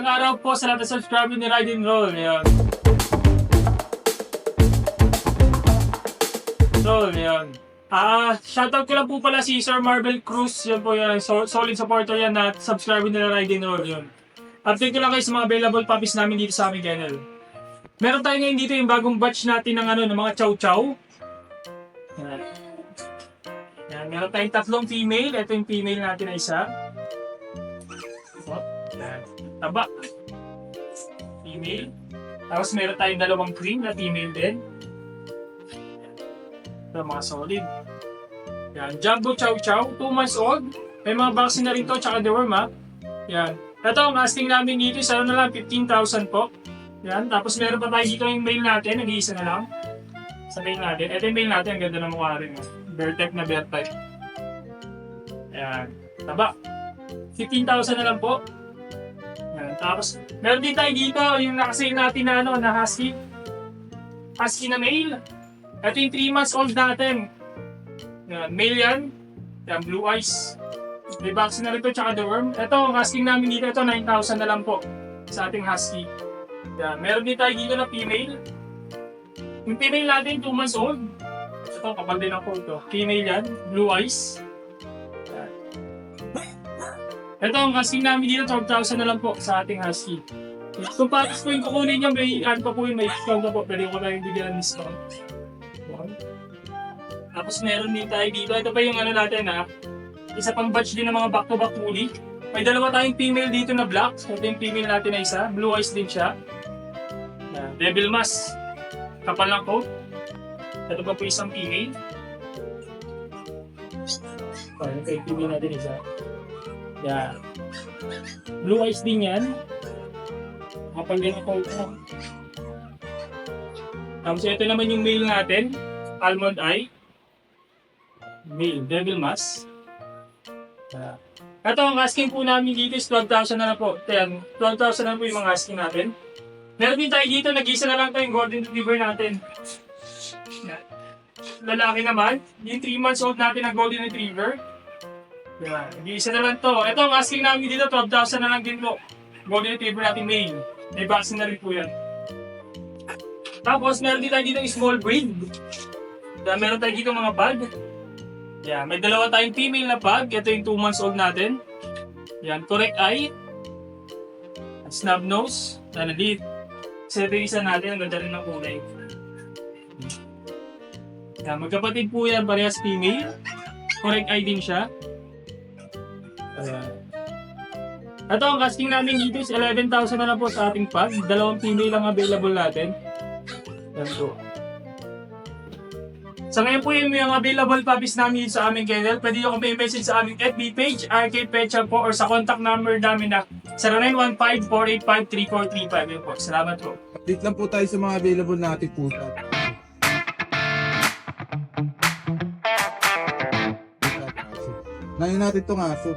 Magandang araw po sa lahat ng subscriber ni Ride and Roll. Ayan. Roll, ayan. Ah, shoutout ko lang po pala si Sir Marvel Cruz. Yan po yan. So, solid supporter yan at subscriber nila Ride and Roll yun. Update ko lang kayo sa mga available puppies namin dito sa aming kennel. Meron tayo ngayon dito yung bagong batch natin ng ano, ng mga chow chow. Yan. Yan, meron tayong tatlong female. Ito yung female natin na isa. Yan. Taba. Female. Tapos meron tayong dalawang cream na female din. Ito mga solid. Yan. Jumbo Chow Chow. 2 months old. May mga vaccine na rin to. Tsaka deworm ha. Yan. Ito ang asking namin dito. Isa na lang 15,000 po. Yan. Tapos meron pa tayo dito yung mail natin. Nag-iisa na lang. Sa mail natin. Ito yung mail natin. Ang ganda ng mukha rin. Bear na bear. Ayan. Taba. 15,000 na lang po. Yan. Tapos, meron din tayo dito, yung nakasale natin na ano, na husky. Husky na male. Ito yung 3 months old natin. Yan. Male yan. Yan, blue eyes. May vaccine na rin ito, tsaka the worm. Ito, ang asking namin dito, ito 9,000 na lang po sa ating husky. Yan. Meron din tayo dito na female. Yung female natin, 2 months old. Ito, kapal din ako ito. Female yan, blue eyes. Ito, ang asking namin dito, 12,000 na lang po sa ating husky. Kung patis po yung kukunin niya, may ano pa po yung may discount na po. Pwede ko na yung bigyan ng discount. Tapos meron din tayo dito. Ito pa yung ano natin ha. Isa pang batch din ng mga back-to-back woolly. May dalawa tayong female dito na black. Ito yung female natin na isa. Blue eyes din siya. Yan. Devil mask. Kapal ng coat. Ito pa po isang female. Yung female natin isa. Yan. Blue eyes din yan. Ang coat mo. Tapos ito naman yung male natin. Almond eye. Male. Devil mask. Uh, ito ang asking po namin dito is 12,000 na lang po. Ayan, 12,000 na po yung mga asking natin. Meron din tayo dito, nag-isa na lang tayong golden retriever natin. Lalaki naman, yung 3 months old natin na golden retriever. Yan, nag-isa na lang to. Ito ang asking namin dito, 12,000 na lang din po. Golden retriever natin male. May vaccine na rin po yan. Tapos meron din tayo dito small breed. Yan, meron tayo dito mga bag. Yan, may dalawa tayong female na bag. Ito yung 2 months old natin. Yan, correct eye. Snub nose. Lead. Kasi ito yung isa natin, ang ganda rin ng kulay. Yan, magkapatid po yan, parehas female. Correct eye din siya. Ayan. Ito, ang casting namin dito is 11,000 na lang po sa ating pag. Dalawang female lang available natin. Yan po. Sa ngayon po yung mga available puppies namin sa aming kennel, pwede nyo kami message sa aming FB page, RK Petcha po, or sa contact number namin na 0915-485-3435. Yun po. Salamat po. Update lang po tayo sa mga available natin po. Ngayon natin itong aso.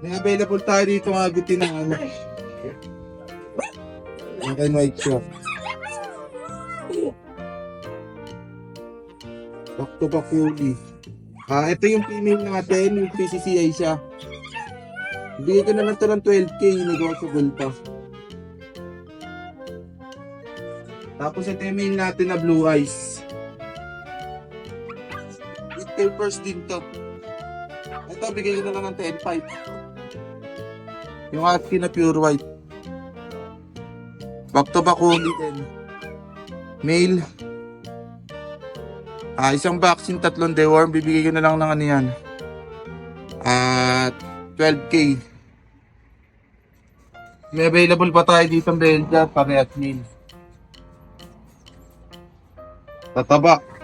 May available tayo dito ng agutin ng ano. Black and white siya. Back to back fully. Ah, ito yung female natin, yung PCCI siya. Bigay ko na lang ito ng 12k, negotiable pa. Tapos ito yung mail natin na blue eyes. Papers din to. Ito, bigay ko na lang ng 10.5. Yung husky na pure white. Back to back only din. Mail. Ah, isang vaccine, tatlong deworm. Bibigay ko na lang ng ano yan. At 12k. May available pa tayo dito ng Belga, parehas meal. Tataba.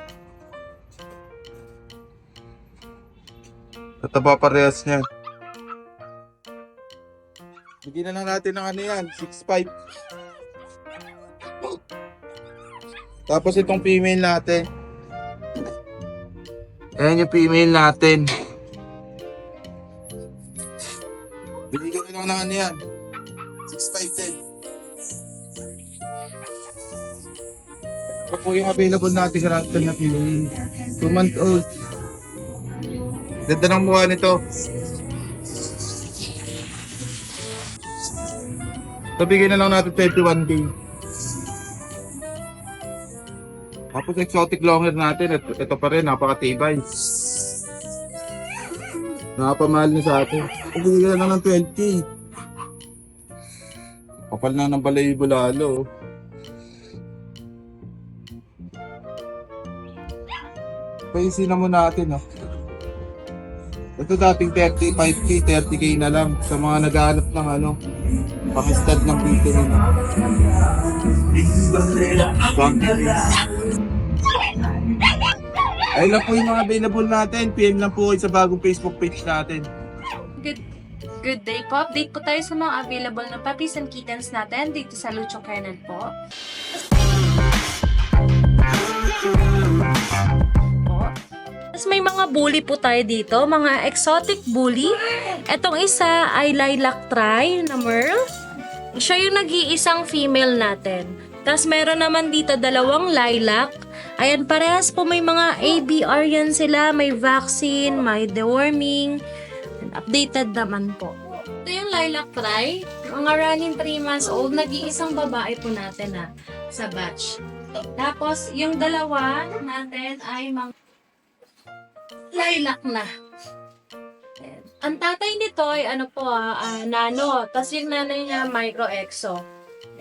Tataba parehas niya. Bigyan na lang natin ng ano yan, 6.5. Tapos itong female natin. Ayan yung female natin. Binigyan ko lang ng ano yan. 6.5 din. Ito po yung available natin sa Ranton na female. 2 month old. Ganda ng mukha nito. So, bigyan na lang natin 21K. Tapos exotic long hair natin, ito, ito pa rin, napakatibay. Nakapamahal na sa atin. Bigyan na lang ng 12K. Kapal na ng balayibo lalo. Paisin na muna natin, oh. Ito dating 35k, 30k na lang sa mga naghahanap ng ano, pakistad ng dito nila. Ay lang po yung mga available natin. PM lang po kayo sa bagong Facebook page natin. Good Good day po. Update po tayo sa mga available na puppies and kittens natin dito sa Lucho Kennel po. Po. Tapos may mga bully po tayo dito, mga exotic bully. Etong isa ay lilac tri na Merl. Siya yung nag-iisang female natin. Tapos meron naman dito dalawang lilac. Ayan, parehas po may mga ABR yan sila. May vaccine, may deworming. Updated naman po. Ito yung lilac try. Mga running 3 months old, nag-iisang babae po natin na sa batch. Tapos, yung dalawa natin ay mga lilac na. Ang tatay nito ay ano po, ah, nano. Tapos yung nanay niya, micro-exo.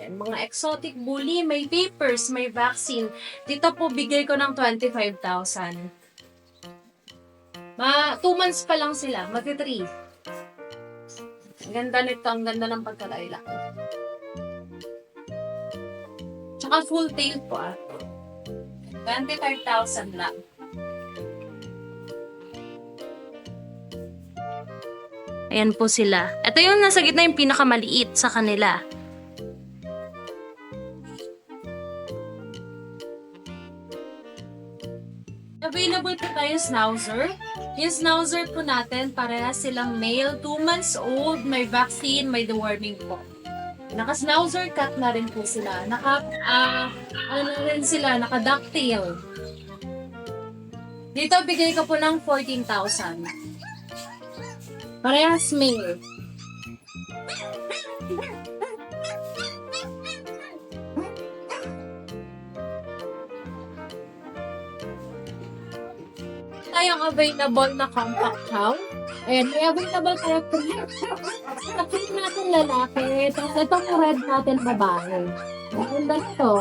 Ayan, mga exotic bully, may papers, may vaccine. Dito po, bigay ko ng 25,000. Ma, 2 months pa lang sila, magti 3. Ang ganda nito, ang ganda ng pagkalaila. Tsaka full tail po ah. 25,000 lang. Ayan po sila. Ito yung nasa gitna yung pinakamaliit sa kanila. Available po tayo schnauzer. Yung schnauzer po natin, parehas silang male, 2 months old, may vaccine, may deworming po. Naka-schnauzer cut na rin po sila. Naka, ah, ano rin sila, naka-ducktail. Dito, bigay ko po ng 14,000. Parehas male. tayong available na compact chow. Ayan, may available tayo cream. Sa cream natin lalaki, tapos itong red natin babae. Maganda ito.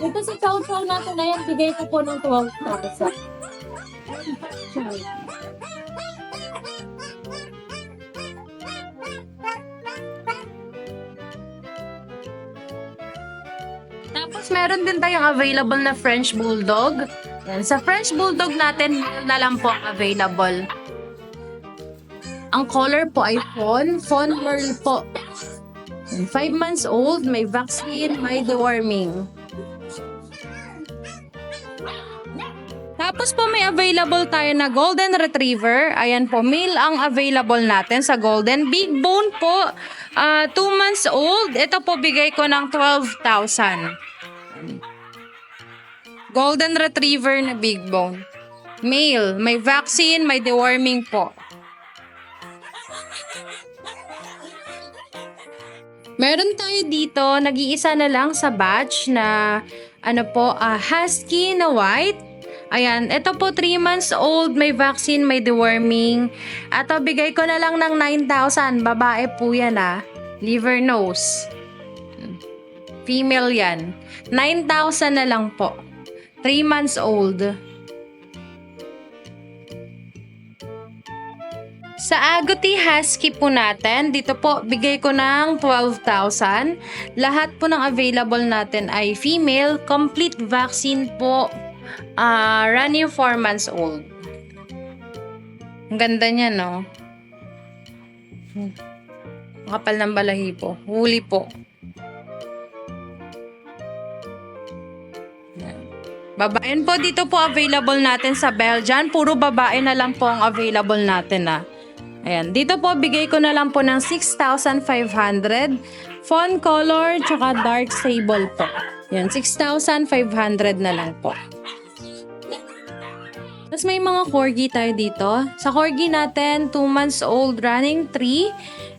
Ito sa chow chow natin na yan, bigay ko po ng 12,000. Chow. Tapos meron din tayong available na French Bulldog. Yan. Sa French Bulldog natin, meron na lang po ang available. Ang color po ay Fawn. Fawn Merle po. 5 months old, may vaccine, may deworming. Tapos po may available tayo na Golden Retriever. Ayan po, male ang available natin sa Golden. Big bone po, 2 months old. Ito po bigay ko ng 12,000. Golden Retriever na big bone. Male, may vaccine, may deworming po. Meron tayo dito, nag-iisa na lang sa batch na ano po, ah, husky na white. Ayan, ito po 3 months old, may vaccine, may deworming. At ah, bigay ko na lang ng 9,000. Babae po yan ah. Liver nose. Female yan. 9,000 na lang po. 3 months old. Sa Agouti Husky po natin, dito po bigay ko ng 12,000. Lahat po ng available natin ay female, complete vaccine po, ah running 4 months old. Ang ganda niya, no? Hmm. Kapal ng balahibo. Huli po. Babaen po dito po available natin sa Belgian. Puro babae na lang po ang available natin na. Ayan, dito po bigay ko na lang po ng 6,500. Fawn color tsaka dark sable po. Ayan, 6,500 na lang po. Tapos may mga corgi tayo dito. Sa corgi natin, 2 months old, running 3.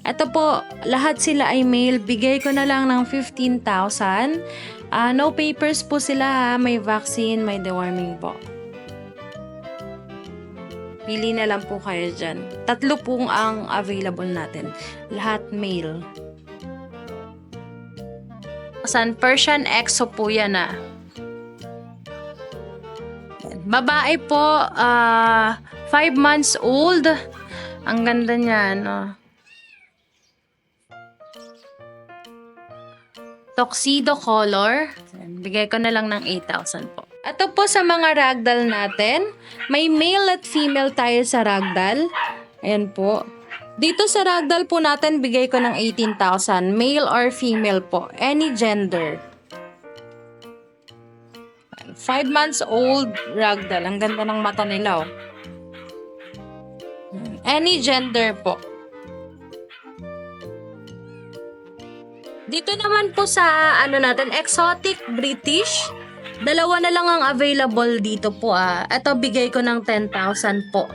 Ito po, lahat sila ay male. Bigay ko na lang ng 15,000. Ah, no papers po sila ha. May vaccine, may deworming po. Pili na lang po kayo dyan. Tatlo pong ang available natin. Lahat male. San Persian EXO po yan ah. Babae po, 5 months old. Ang ganda niya, no? Tuxedo color. Bigay ko na lang ng 8,000 po. Ito po sa mga ragdoll natin. May male at female tayo sa ragdoll. Ayan po. Dito sa ragdoll po natin, bigay ko ng 18,000. Male or female po. Any gender. 5 months old ragdoll. Ang ganda ng mata nila, oh. Any gender po. Dito naman po sa ano natin, exotic British. Dalawa na lang ang available dito po ah. Ito bigay ko ng 10,000 po.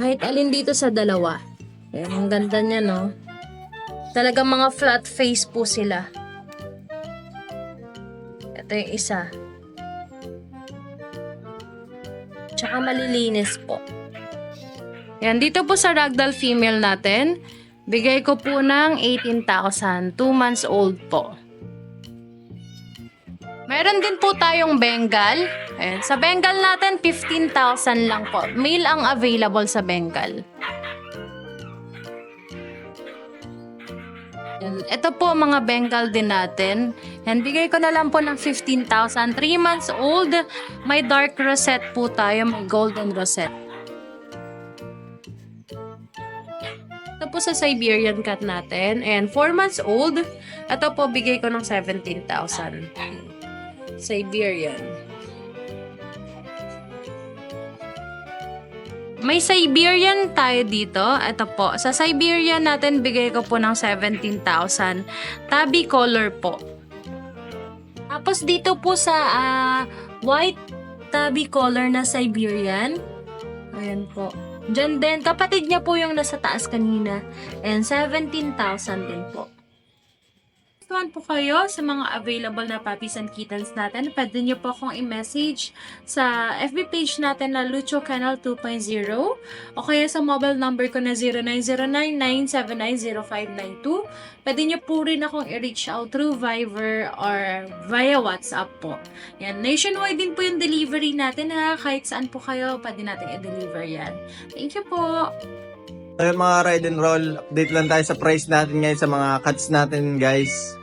Kahit alin dito sa dalawa. Ayan, ang ganda niya no. Talagang mga flat face po sila. Ito yung isa. Tsaka malilinis po. Yan, dito po sa ragdoll female natin, bigay ko po ng 18,000. 2 months old po. Meron din po tayong Bengal. Ayan, sa Bengal natin, 15,000 lang po. Male ang available sa Bengal. Yan. Ito po mga Bengal din natin. Yan, bigay ko na lang po ng 15,000. 3 months old. May dark rosette po tayo. May golden rosette. Po sa Siberian cat natin. And 4 months old. Ito po, bigay ko ng 17,000. Siberian. May Siberian tayo dito. Ito po. Sa Siberian natin, bigay ko po ng 17,000. Tabi color po. Tapos dito po sa ah, white tabi color na Siberian. Ayan po. Diyan din, kapatid niya po yung nasa taas kanina. And 17,000 din po. Tuwan po kayo sa mga available na puppies and kittens natin. Pwede niyo po akong i-message sa FB page natin na Lucho Canal 2.0 o kaya sa mobile number ko na 0909-979-0592. Pwede niyo po rin akong i-reach out through Viber or via WhatsApp po. Yan, nationwide din po yung delivery natin ha. Kahit saan po kayo, pwede natin i-deliver yan. Thank you po! Ayun mga ride and roll, update lang tayo sa price natin ngayon sa mga cuts natin guys.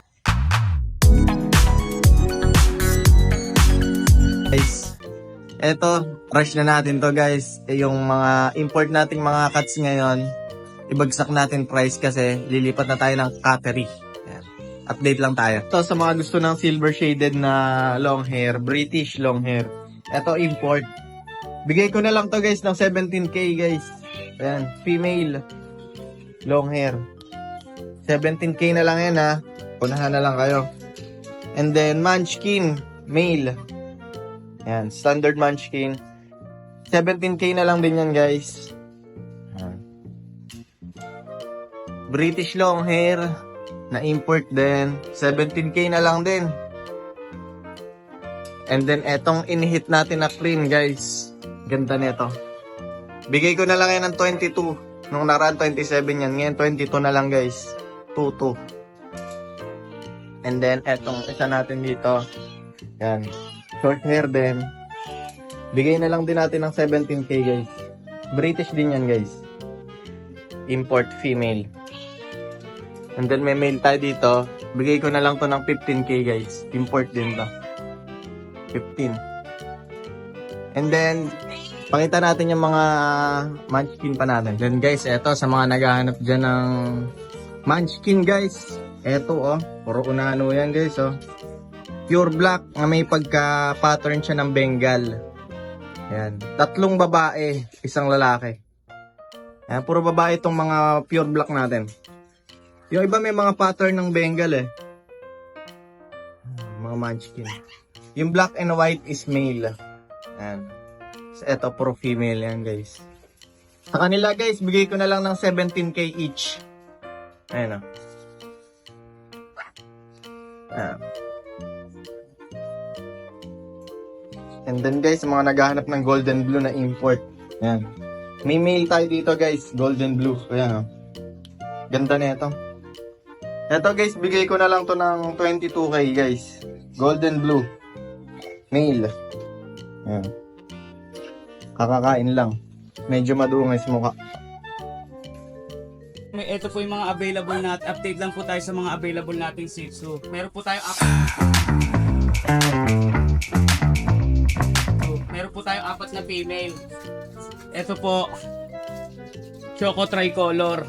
Guys, eto, rush na natin to guys. Eh, Yung mga import nating mga cuts ngayon, ibagsak natin price kasi lilipat na tayo ng cattery. Ayan. Update lang tayo. Ito sa mga gusto ng silver shaded na long hair, British long hair. Ito import. Bigay ko na lang to guys ng 17k guys. Ayan, female. Long hair. 17k na lang yan ha. Punahan na lang kayo. And then, munchkin. Male. Ayan, standard munchkin. 17k na lang din yan guys. British long hair. Na import din. 17k na lang din. And then, etong inhit natin na clean guys. Ganda nito. Bigay ko na lang yan ng 22. Nung nakaraan 27 yan. Ngayon 22 na lang guys. 22. And then etong isa natin dito. Yan. Short hair din. Bigay na lang din natin ng 17k guys. British din yan guys. Import female. And then may male tayo dito. Bigay ko na lang to ng 15k guys. Import din to. 15. And then Pakita natin yung mga munchkin pa natin. Then guys, eto sa mga naghahanap dyan ng munchkin guys. Eto oh, puro unano yan guys oh. Pure black na may pagka-pattern siya ng Bengal. Yan. Tatlong babae, isang lalaki. Yan, puro babae itong mga pure black natin. Yung iba may mga pattern ng Bengal eh. Mga munchkin. Yung black and white is male. Yan. So, eto, puro female yan, guys. Sa kanila guys, bigay ko na lang ng 17k each. Ayan o. Ayan. And then guys, mga naghahanap ng golden blue na import. Ayan. May mail tayo dito guys, golden blue. Ayan o. Ganda na ito. Ito guys, bigay ko na lang to ng 22k guys. Golden blue. Mail. Ayan. Kakakain lang. Medyo madungis mukha. Ito po yung mga available nat update lang po tayo sa mga available nating seats. So, meron po tayo up tayo apat na female. Ito po Choco tricolor.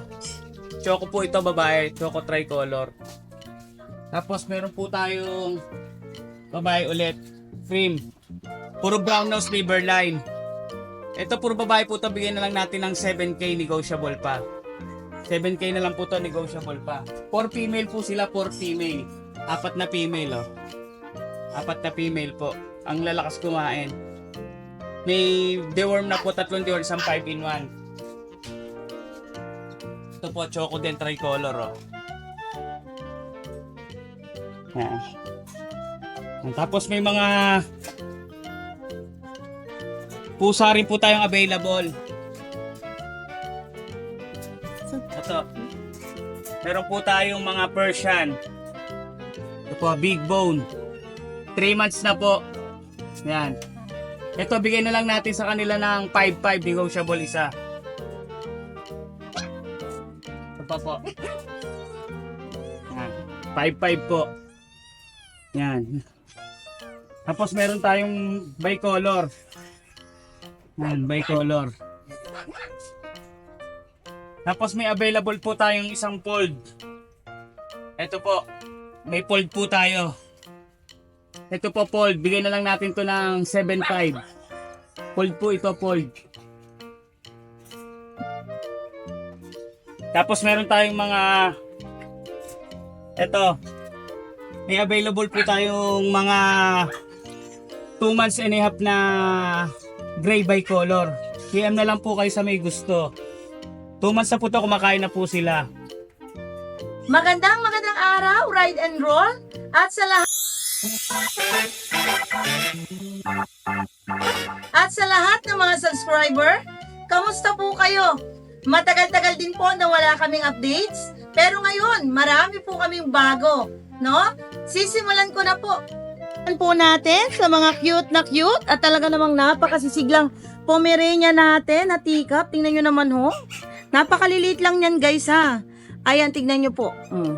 Choco po ito babae, Choco tricolor. Tapos meron po tayong babae ulit, cream. Puro brown nose liver line. Ito puro babae po ito, bigyan na lang natin ng 7k negotiable pa. 7k na lang po to negotiable pa. 4 female po sila, 4 female. Apat na female, oh. Apat na female po. Ang lalakas kumain. May deworm na po, tatlong deworm, isang 5 in 1. Ito po, choco din tricolor, oh. Yan. Tapos may mga pusa rin po tayong available. Ito. Meron po tayong mga Persian. Ito po, big bone. 3 months na po. Yan. Ito, bigay na lang natin sa kanila ng 5-5 negotiable isa. Ito pa po. Yan. 5-5 po. Yan. Tapos meron tayong bicolor. Yan, bicolor. Tapos may available po tayong isang fold. Ito po. May fold po tayo. Ito po fold. Bigay na lang natin to ng 7.5. Fold po ito, fold. Tapos meron tayong mga ito. May available po tayong mga 2 months and a half na gray bicolor. PM na lang po kayo sa may gusto. 2 months na po to, kumakain na po sila. Magandang magandang araw, ride and roll. At sa lahat At sa lahat ng mga subscriber, kamusta po kayo? Matagal-tagal din po na wala kaming updates, pero ngayon, marami po kaming bago, no? Sisimulan ko na po. Po natin sa mga cute na cute at talaga namang napakasisiglang Pomerania natin na teacup. Tingnan nyo naman ho. Napakaliliit lang yan guys ha. Ayan, tignan nyo po. Mm.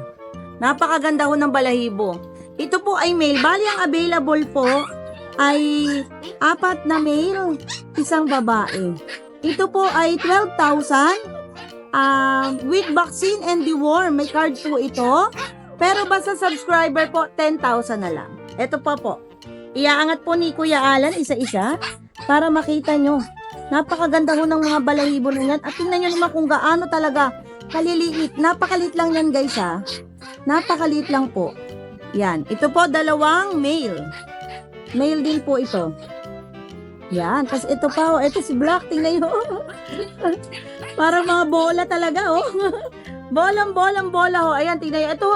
Napakaganda ho ng balahibo. Ito po ay male. Bali ang available po ay apat na male, isang babae. Ito po ay 12,000 um, with vaccine and deworm. May card po ito. Pero basta subscriber po, 10,000 na lang. Ito pa po. Iaangat po ni Kuya Alan isa-isa para makita nyo. Napakaganda ho ng mga balahibo na. At tingnan nyo naman kung gaano talaga kaliliit. Napakaliit lang yan guys ha. Napakaliit lang po. Yan. Ito po dalawang male. Male din po ito. Yan. Tapos ito pa oh. Ito si Black. Tingnan nyo. Para mga bola talaga oh. bolang bolang bola ho. Ayan. Tingnan nyo. Ito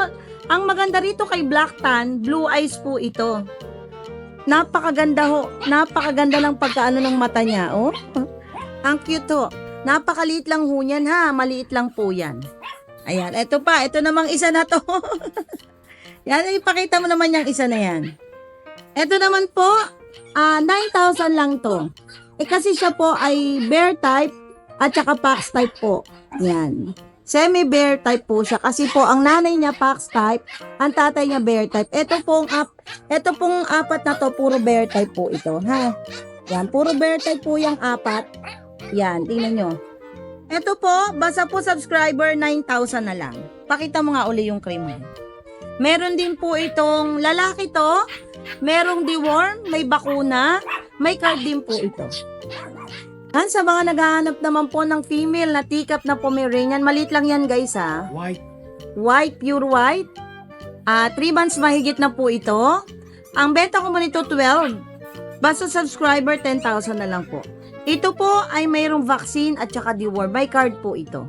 ang maganda rito kay Black Tan, blue eyes po ito. Napakaganda ho. Napakaganda ng pagkaano ng mata niya, oh. Ang cute ho. Napakaliit lang ho niyan ha. Maliit lang po yan. Ayan, eto pa. Ito namang isa na to. Yan, ipakita mo naman yung isa na yan. Ito naman po, ah 9,000 lang to. Eh kasi siya po ay bear type at saka pax type po. Yan. Semi-bear type po siya kasi po ang nanay niya pax type, ang tatay niya bear type. Ito pong up, ito pong apat na to puro bear type po ito, ha. Yan, puro bear type po yung apat. Yan, tingnan nyo. Ito po, basta po subscriber 9,000 na lang. Pakita mo nga uli yung cream mo. Meron din po itong lalaki to, merong deworm, may bakuna, may card din po ito. Han, sa mga naghahanap naman po ng female na teacup na Pomeranian, malit lang yan guys ha. White. White, pure white. Ah, 3 months mahigit na po ito. Ang benta ko mo nito 12. Basta subscriber 10,000 na lang po. Ito po ay mayroong vaccine at saka deworm. By card po ito.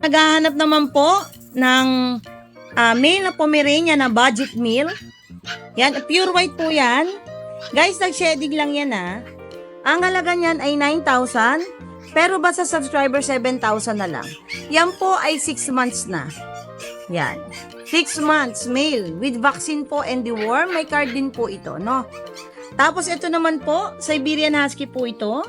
Naghahanap naman po ng ah, male na Pomeranian na budget meal. Yan, pure white po yan. Guys, nag-shedding lang yan ha. Ang halaga niyan ay 9,000. Pero basta subscriber 7,000 na lang. Yan po ay 6 months na. Yan. 6 months, male, with vaccine po and deworm. May card din po ito, no? Tapos ito naman po, Siberian Husky po ito.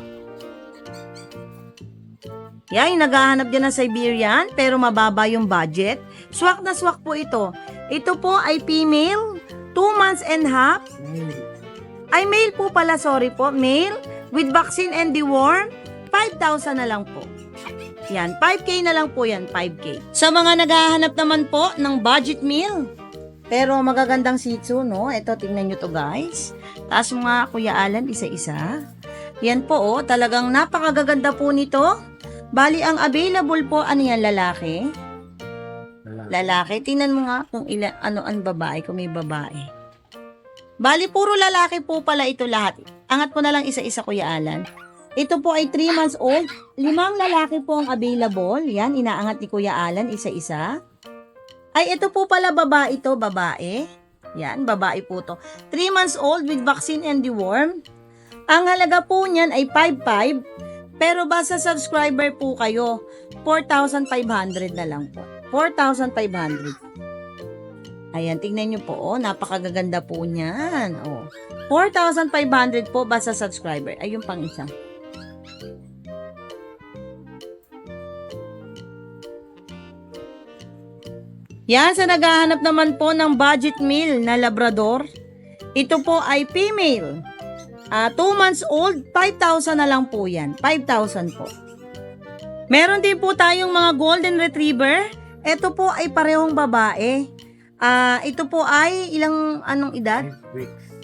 Yan, naghahanap din ng Siberian, pero mababa yung budget. Swak na swak po ito. Ito po ay female, 2 months and half. Ay, male po pala, sorry po. Male, with vaccine and deworm, 5,000 na lang po. Yan, 5K na lang po yan, 5K. Sa mga naghahanap naman po ng budget meal, pero magagandang Shih Tzu, no? Ito, tingnan nyo to, guys. Taas mga Kuya Alan, isa-isa. Yan po, oh. Talagang napakagaganda po nito. Bali, ang available po, ano yan, lalaki? Lalaki. Tingnan mo nga kung ilan, ano ang babae, kung may babae. Bali, puro lalaki po pala ito lahat. Angat po na lang isa-isa, Kuya Alan. Ito po ay 3 months old. Limang lalaki po ang available. Yan, inaangat ni Kuya Alan, isa-isa. Ay, ito po pala babae ito, babae. Yan, babae po to. 3 months old with vaccine and deworm. Ang halaga po niyan ay 5.5. Pero basta subscriber po kayo, 4,500 na lang po. 4,500. Ayan, tingnan nyo po, oh, napakagaganda po niyan. Oh. 4,500 po basta subscriber. Ay, yung pang isa. Yan, sa naghahanap naman po ng budget meal na Labrador. Ito po ay female. 2 months old, 5,000 na lang po yan. 5,000 po. Meron din po tayong mga golden retriever. Ito po ay parehong babae. Ah, ito po ay ilang anong edad?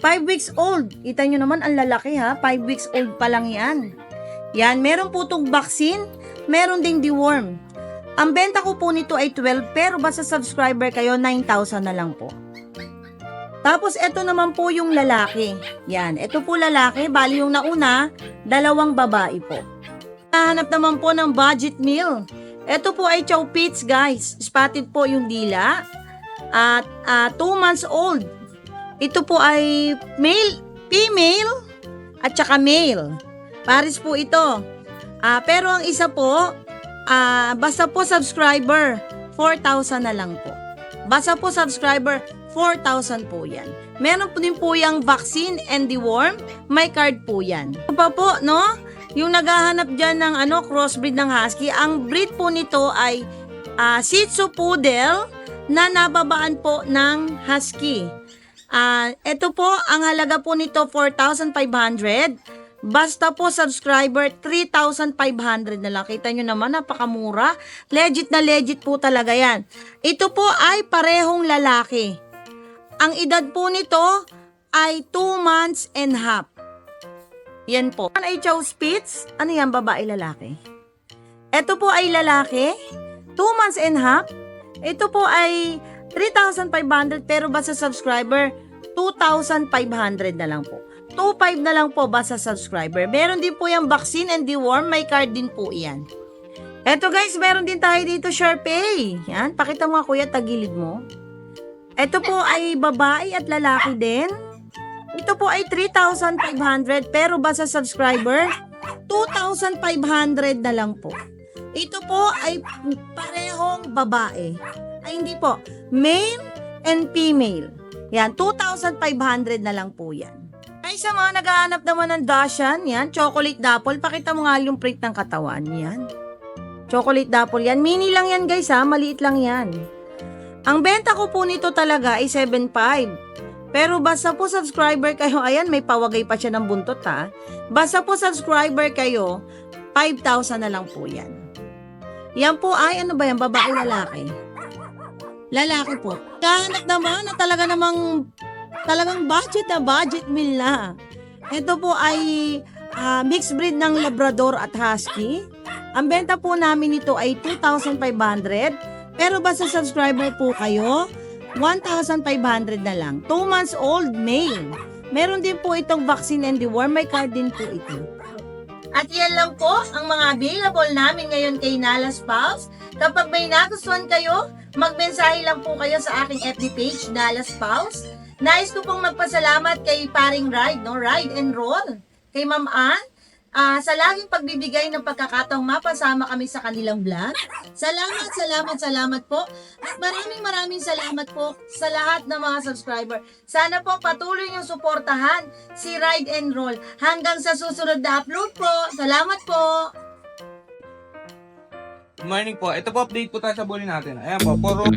5 weeks old. Kita nyo naman ang lalaki ha. 5 weeks old pa lang yan. Yan, meron po itong vaccine. Meron ding deworm. Ang benta ko po nito ay 12 pero basta subscriber kayo 9,000 na lang po. Tapos ito naman po yung lalaki. Yan, ito po lalaki, bali yung nauna, dalawang babae po. Hanap naman po ng budget meal. Ito po ay chow pits guys. Spotted po yung dila. At 2 months old. Ito po ay male, female, at saka male. Paris po ito. Ah, pero ang isa po, ah, basta po subscriber, 4,000 na lang po. Basta po subscriber, 4,000 po yan. Meron po din po yung vaccine and deworm. May card po yan. Ano pa po, no? Yung naghahanap dyan ng ano, crossbreed ng husky, ang breed po nito ay ah, Shih Tzu Poodle na nababaan po ng husky. Ah, ito po, ang halaga po nito 4,500. Basta po subscriber, 3,500 na lang. Kita nyo naman, napakamura. Legit na legit po talaga yan. Ito po ay parehong lalaki. Ang edad po nito ay 2 months and half. Yan po. Ano ay Chow Spitz? Ano yan, babae lalaki? Ito po ay lalaki. 2 months and half. Ito po ay 3,500 pero basta subscriber, 2,500 na lang po. 2,500 na lang po basta subscriber. Meron din po yung vaccine and deworm. May card din po iyan. Eto guys, meron din tayo dito SharePay. Yan, pakita mo kuya, tagilid mo. Ito po ay babae at lalaki din. Ito po ay 3,500 pero basta subscriber, 2,500 na lang po. Ito po ay parehong babae. Ay hindi po, male and female. Yan, 2,500 na lang po yan. Ay, sa mga naghahanap naman ng Dashan, yan, chocolate dapple, pakita mo nga yung print ng katawan, yan. Chocolate dapple yan. Mini lang yan guys ha, maliit lang yan. Ang benta ko po nito talaga ay 7.5. Pero basta po subscriber kayo, ayan, may pawagay pa siya ng buntot ha. Basta po subscriber kayo, 5,000 na lang po yan. Yan po ay, ano ba yan, babae lalaki? Lalaki po. Kahanap naman na talaga namang, talagang budget na budget na. Ito po ay ah, mixed breed ng Labrador at Husky. Ang benta po namin nito ay 2,500. Pero basta subscriber po kayo, 1,500 na lang. 2 months old, male. Meron din po itong vaccine and deworm. May card din po ito. At yan lang po ang mga available namin ngayon kay Nalas Pals. Kapag may nagustuhan kayo, magmensahe lang po kayo sa aking FB page, Nalas Pals. Nais ko pong magpasalamat kay Paring Ride, no? Ride and Roll. Kay Ma'am Ann, ah, sa laging pagbibigay ng pagkakataong mapasama kami sa kanilang vlog. Salamat, salamat, salamat po. At maraming maraming salamat po sa lahat ng mga subscriber. Sana po patuloy niyong suportahan si Ride and Roll hanggang sa susunod na upload po. Salamat po! Good morning po. Ito po update po tayo sa bully natin. Ayan po, puro...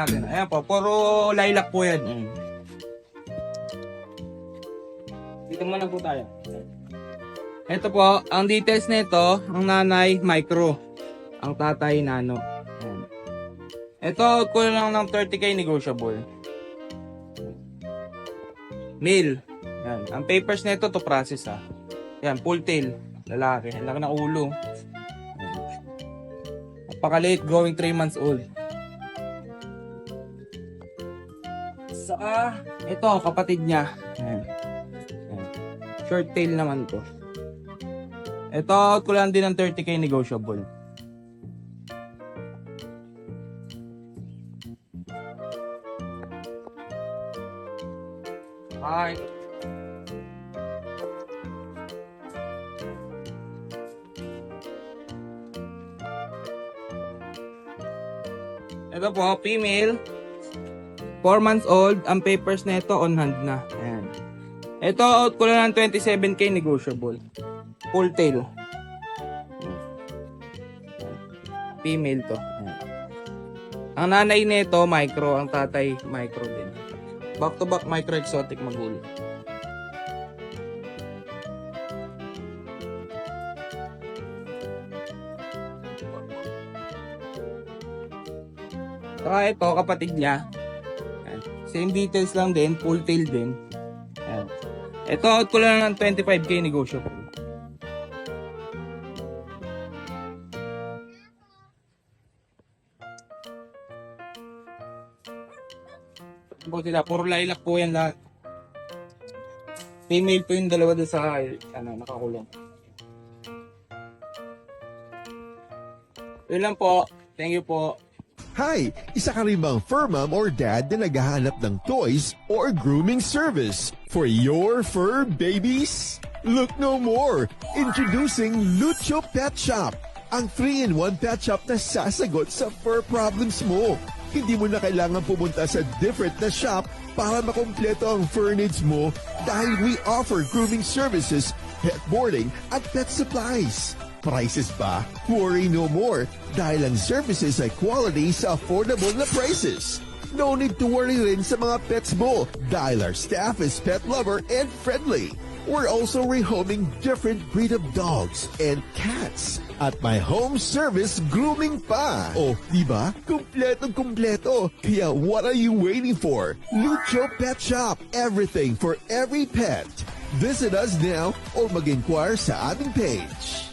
natin. Ayan po, puro lilac po yan. Ayan. Dito muna po tayo. Ito po, ang details nito, ang nanay, micro. Ang tatay, nano. Ayan. Ito, ko lang ng 30k negotiable. Male. Yan. Ang papers nito to process ha. Yan, full tail. Lalaki. Ang laki ulo. Napaka-late, growing 3 months old. Saka, ito, kapatid niya. Yan. Short tail naman to. Ito, out ko lang din ng 30k negotiable. Hi. Ito po, female. 4 months old. Ang papers na ito on hand na. Ito, out ko lang ng 27k negotiable. Full tail. Female to. Ang nanay nito, micro. Ang tatay, micro din. Back to back micro exotic magulo. Saka ito, kapatid niya. Same details lang din, full tail din. Ito, out ko lang ng 25k negotiable. Ito po sila, puro lilac po yan lahat. Female po yung dalawa doon sa, ano, nakakulong. Yun lang po. Thank you po. Hi! Isa ka rin bang fur mom or dad na naghahanap ng toys or grooming service for your fur babies? Look no more! Introducing Lucho Pet Shop! Ang 3-in-1 pet shop na sasagot sa fur problems mo. Hindi mo na kailangan pumunta sa different na shop para makompleto ang fur needs mo dahil we offer grooming services, pet boarding, at pet supplies. Prices ba? Worry no more dahil ang services ay quality sa affordable na prices. No need to worry rin sa mga pets mo dahil our staff is pet lover and friendly. We're also rehoming different breed of dogs and cats at my home service grooming pa. Oh, di ba? Kumpletong kumpleto. Kaya what are you waiting for? Lucho Pet Shop. Everything for every pet. Visit us now or mag-inquire sa aming page.